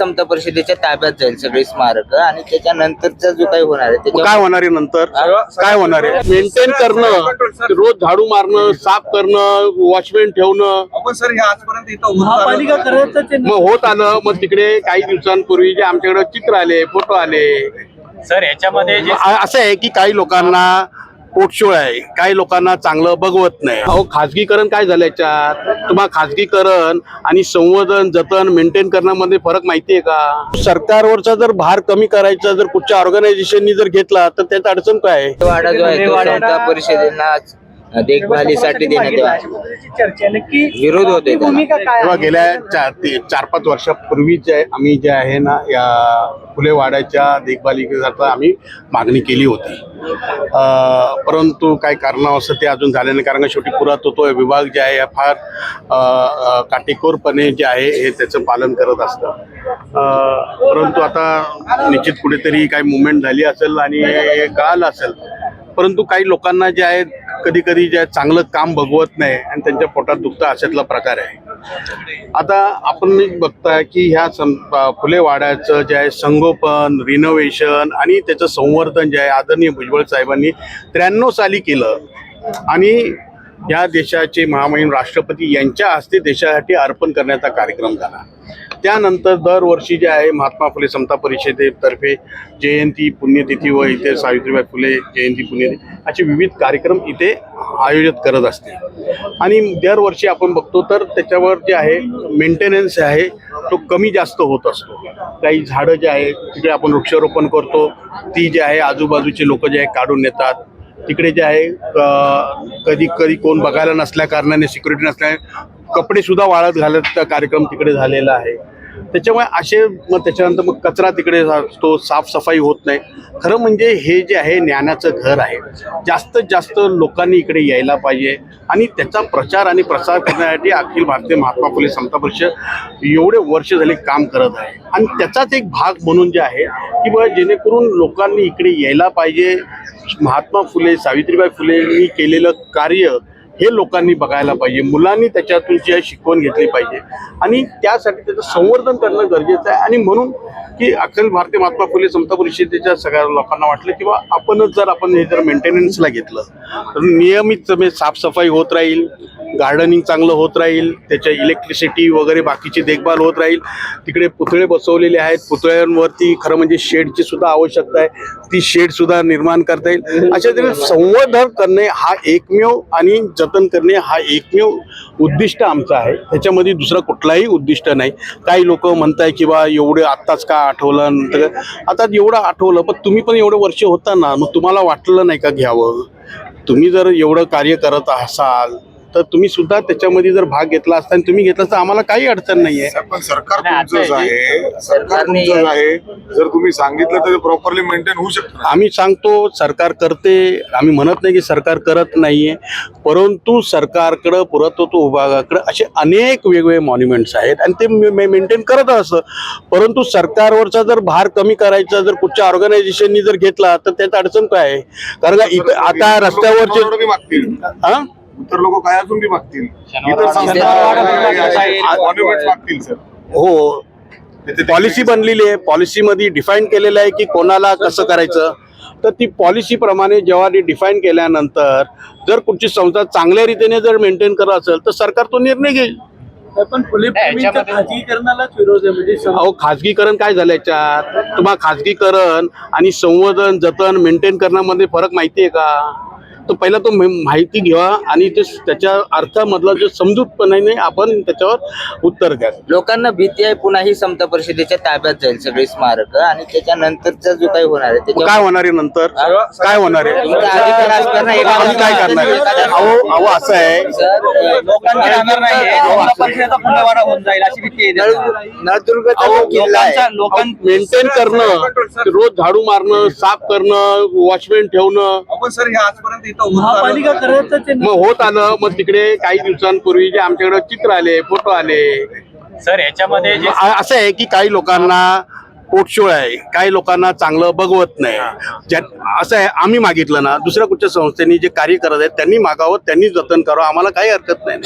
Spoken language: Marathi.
समता परिषदेच्या ताब्यात जाईल सगळी स्मारक. आणि त्याच्यानंतरचा जो काही होणार आहे मग त्याच्यावर काय होणार आहे नंतर? काय होणार आहे? मेंटेन करणं रोज झाडू मारणं साफ करणं वॉचमॅन ठेवणं. आपण सर हे आजपर्यंत इथं होत महापालिका आलं. करायचं ते मग होत आलं मग तिकडे काही दिवसांपूर्वी जे आमच्याकडे चित्र आले फोटो आले. सर याच्यामध्ये जे असं आहे की काही लोकांना पोटशोळ आहे. काही लोकांना चांगलं बघवत नाही. अहो खाजगीकरण काय झालं याच्यात? तुम्हाला खाजगीकरण आणि संवर्धन जतन मेंटेन करण्यामध्ये फरक माहिती आहे का? सरकारवरचा जर भार कमी करायचा जर कुठच्या ऑर्गनायझेशननी जर घेतला तर त्यात अडचण काय? आहे वाडा जो आहे तो परिषदेना देखभालीसाठी देण्यात यावा चर्चा आहे. नक्की विरोध त्याला. भूमिका काय तेव्हा आहे? गेल्या चार ते चार पाच वर्षापूर्वी जे आम्ही जे आहे ना या फुले वाड्याच्या देखभालीकरता आम्ही मागणी केली होती अं, परंतु काही कारणावश ते अजून झाले नाही कारण का शेवटी पुरातत्व विभाग जे आहे हा फार अं, अं, काटेकोरपणे जे आहे हे त्याचं पालन करत असतं अं, परंतु आता निश्चित कुठेतरी काही मुवमेंट झाली असेल आणि हे कळालं असेल परंतु काही लोकांना जे आहे कधी कधी जे चांगलं काम बघवत नाही आणि त्यांच्या पोटात दुखतं अशातला प्रकार आहे. आता आपण एक बघताय की ह्या सं फुले वाड्याचं जे आहे संगोपन रिनोव्हेशन आणि त्याचं संवर्धन जे आहे आदरणीय भुजबळ साहेबांनी त्र्याण्णव साली केलं. आणि या देशाचे महामहिम राष्ट्रपती यांच्या हस्ते देशासाठी अर्पण करण्याचा कार्यक्रम झाला. त्यानंतर दरवर्षी जे आहे महात्मा फुले समता परिषदेतर्फे जयंती पुण्यतिथी व इथे सावित्रीबाई फुले जयंती पुण्यतिथी असे विविध कार्यक्रम इथे आयोजित करत असते. आणि दरवर्षी आपण बघतो तर त्याच्यावर जे आहे मेंटेनन्स आहे तो कमी जास्त होत असतो. काही झाडं जे आहे तिकडे आपण वृक्षारोपण करतो. ती जे आहे आजूबाजूचे लोक जे आहे काढून नेतात. तिकडे जे आहे क- कधी कधी कोण बघायला नसल्या कारणाने सिक्युरिटी नसल्याने कपडे सुद्धा वाळत घालत कार्यक्रम तिकडे झालेला आहे. त्याच्यामुळे असे मग त्याच्यानंतर मग कचरा तिकडे असतो साफसफाई होत नाही. खरं म्हणजे हे जे आहे ज्ञानाचं घर आहे जास्तीत जास्त लोकांनी इकडे यायला पाहिजे. आणि त्याचा प्रचार आणि प्रसार करण्यासाठी अखिल भारतीय महात्मा फुले समता परिषद एवढे वर्ष झाले काम करत आहे. आणि त्याचाच एक भाग म्हणून जे आहे की बघा जेणेकरून लोकांनी इकडे यायला पाहिजे. महात्मा फुले सावित्रीबाई फुलेंनी केलेलं कार्य हे लोकांनी बघायला पाहिजे. मुलांनी त्याच्यातून जी आहे शिकवण घेतली पाहिजे. आणि त्यासाठी त्याचं संवर्धन करणं गरजेचं आहे. आणि म्हणून की अखिल भारतीय महात्मा फुले समता परिषदेच्या सगळ्या लोकांना वाटलं किंवा आपणच जर आपण हे जर मेंटेनन्सला घेतलं तर नियमित म्हणजे साफसफाई होत राहील. गार्डनिंग चांगलं होत राहील त्याच्या इलेक्ट्रिसिटी वगैरे बाकीची देखभाल होत राहील. तिकडे पुतळे बसवलेले आहेत पुतळ्यांवरती खरं म्हणजे शेडची सुद्धा आवश्यकता आहे. ती शेड सुद्धा निर्माण करता येईल. अशा तऱ्हेने संवर्धन करणे हा एकमेव आणि जतन करणे हा एकमेव उद्दिष्ट आमचं आहे. त्याच्यामध्ये दुसरा कुठलाही उद्दिष्ट नाही. काही लोक म्हणताय की बा एवढे आत्ताच का आठवलं? नंतर आता एवढं आठवलं पण तुम्ही पण एवढे वर्ष होता ना मग तुम्हाला वाटलं नाही का घ्यावं? तुम्ही जर एवढं कार्य करत असाल तर तुम्ही सुद्धा त्याच्यामध्ये जर भाग घेतला असता आणि तुम्ही घेतला असता आम्हाला काही अडचण नाही आहे पण सरकार तुमचंच आहे. सरकार सरकारने- तुमचंच आहे. जर तुम्ही सांगितलं तर प्रॉपरली मेंटेन होऊ शकतं. आम्ही सांगतो सरकार करते. आम्ही म्हणत नाही की सरकार करत नाहीये. परंतु सरकारकडं पुरातत्व विभागाकडं असे अनेक वेगवेगळे मॉन्युमेंट्स आहेत आणि ते मेंटेन करत असतं. परंतु सरकारवरचा जर भार कमी करायचा जर कुठच्या ऑर्गनायझेशननी जर घेतला तर त्यात अडचण काय आहे? कारण का इथं आता रस्त्यावरचे हा? इतर लोक काय अजून बी मागतील? इतर संस्था मागतील सर हो. पॉलिसी बनलेली आहे. पॉलिसीमध्ये डिफाईन केलेलं आहे की कोणाला कसं करायचं. तर ती पॉलिसीप्रमाणे जेव्हा ती डिफाईन केल्यानंतर जर कुठची संस्था चांगल्या रीतीने जर मेंटेन करत असेल तर सरकार तो निर्णय घेईल. पण म्हणजे अहो खाजगीकरण काय झालं याच्यात? तुम्हाला खाजगीकरण आणि संवर्धन जतन मेंटेन करण्यामध्ये फरक माहिती आहे का? तो पहिला तो माहिती घ्या आणि ते त्याच्या अर्थामधला जो समजूतपणाने आपण त्याच्यावर उत्तर द्या. लोकांना भीती आहे पुन्हा ही समता परिषदेच्या ताब्यात जाईल सगळी स्मारक आणि त्याच्यानंतरचा जो काही होणार आहे काय होणार आहे नंतर? काय होणार आहे? काय करणार आहे? अहो अहो असं आहे. मेंटेन करणं रोज झाडू मारणं साफ करणं वॉचमॅन ठेवणं. आपण सर हे आजपर्यंत महापालिका. करायचं ते मग होत आलं मग तिकडे काही दिवसांपूर्वी जे आमच्याकडे चित्र आले फोटो आले. सर याच्यामध्ये असं आहे की काही लोकांना पोटशोळ आहे काही लोकांना चांगलं बघवत नाही. ज्या असं आहे आम्ही मागितलं ना दुसऱ्या कुठच्या संस्थेने जे कार्य करत आहेत त्यांनी मागावं त्यांनी जतन करावं आम्हाला काही हरकत नाही